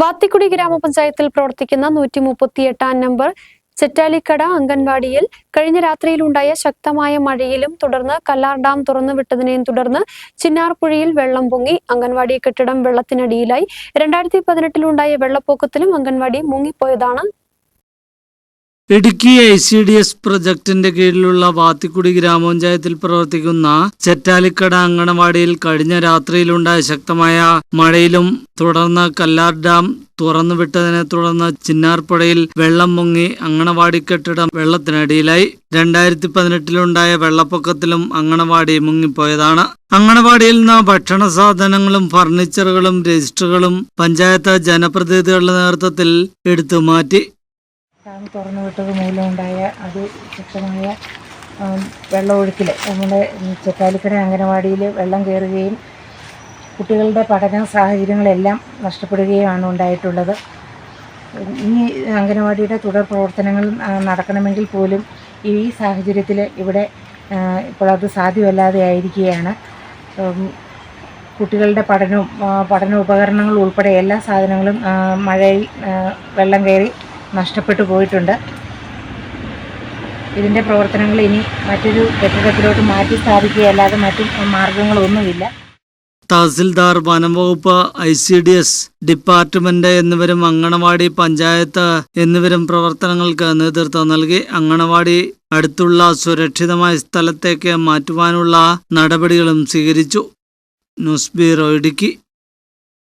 വാത്തിക്കുടി ഗ്രാമപഞ്ചായത്തിൽ പ്രവർത്തിക്കുന്ന നൂറ്റി മുപ്പത്തിയെട്ടാം നമ്പർ ചെറ്റാലിക്കട അംഗൻവാടിയിൽ കഴിഞ്ഞ രാത്രിയിലുണ്ടായ ശക്തമായ മഴയിലും തുടർന്ന് കല്ലാർ ഡാം തുറന്നു തുറന്നുവിട്ടതിനെയും തുടർന്ന് ചിന്നാർപുഴയിൽ വെള്ളം പൊങ്ങി അംഗൻവാടി കെട്ടിടം വെള്ളത്തിനടിയിലായി. രണ്ടായിരത്തി പതിനെട്ടിലുണ്ടായ വെള്ളപ്പൊക്കത്തിലും anganwadi മുങ്ങിപ്പോയതാണ് Idukki I C D S പ്രൊജക്ടിന്റെ കീഴിലുള്ള വാത്തിക്കുടി ഗ്രാമപഞ്ചായത്തിൽ പ്രവർത്തിക്കുന്ന ചെറ്റാലിക്കട അങ്കണവാടിയിൽ കഴിഞ്ഞ രാത്രിയിലുണ്ടായ ശക്തമായ മഴയിലും തുടർന്ന് കല്ലാർ ഡാം തുറന്നുവിട്ടതിനെ തുടർന്ന് ചിന്നാർപ്പുഴയിൽ വെള്ളം മുങ്ങി അങ്കണവാടി കെട്ടിടം വെള്ളത്തിനടിയിലായി. രണ്ടായിരത്തി പതിനെട്ടിലുണ്ടായ വെള്ളപ്പൊക്കത്തിലും അങ്കണവാടി മുങ്ങിപ്പോയതാണ്. അങ്കണവാടിയിൽ നിന്ന് ഭക്ഷണ സാധനങ്ങളും ഫർണിച്ചറുകളും രജിസ്റ്ററുകളും പഞ്ചായത്ത് ജനപ്രതിനിധികളുടെ നേതൃത്വത്തിൽ എടുത്തു മാറ്റി ഡാം തുറന്നു വിട്ടത് മൂലമുണ്ടായ അതിശക്തമായ ശക്തമായ വെള്ളമൊഴുക്കിൽ നമ്മുടെ ചെത്താലിക്കര അംഗനവാടിയിൽ വെള്ളം കയറുകയും കുട്ടികളുടെ പഠന സാഹചര്യങ്ങളെല്ലാം നഷ്ടപ്പെടുകയുമാണ് ഉണ്ടായിട്ടുള്ളത്. ഇനി അംഗനവാടിയുടെ തുടർ പ്രവർത്തനങ്ങൾ നടക്കണമെങ്കിൽ പോലും ഈ സാഹചര്യത്തിൽ ഇവിടെ ഇപ്പോൾ അത് സാധ്യമല്ലാതെ ആയിരിക്കുകയാണ്. കുട്ടികളുടെ പഠനവും പഠന ഉപകരണങ്ങളും ഉൾപ്പെടെ എല്ലാ സാധനങ്ങളും മഴയിൽ വെള്ളം കയറി നഷ്ടപ്പെട്ടു പോയിട്ടുണ്ട്. ഇതിന്റെ പ്രവർത്തനങ്ങൾ ഇനി മറ്റൊരു കെട്ടിടത്തിലോട്ട് മാറ്റി സ്ഥാപിക്കുകയല്ലാതെ മറ്റു മാർഗങ്ങളൊന്നുമില്ല. തഹസിൽദാർ വനംവകുപ്പ് I C D S department എന്നിവരും അങ്കണവാടി പഞ്ചായത്ത് എന്നിവരും പ്രവർത്തനങ്ങൾക്ക് നേതൃത്വം നൽകി അങ്കണവാടി അടുത്തുള്ള സുരക്ഷിതമായ സ്ഥലത്തേക്ക് മാറ്റുവാനുള്ള നടപടികളും സ്വീകരിച്ചു. News bureau Idukki.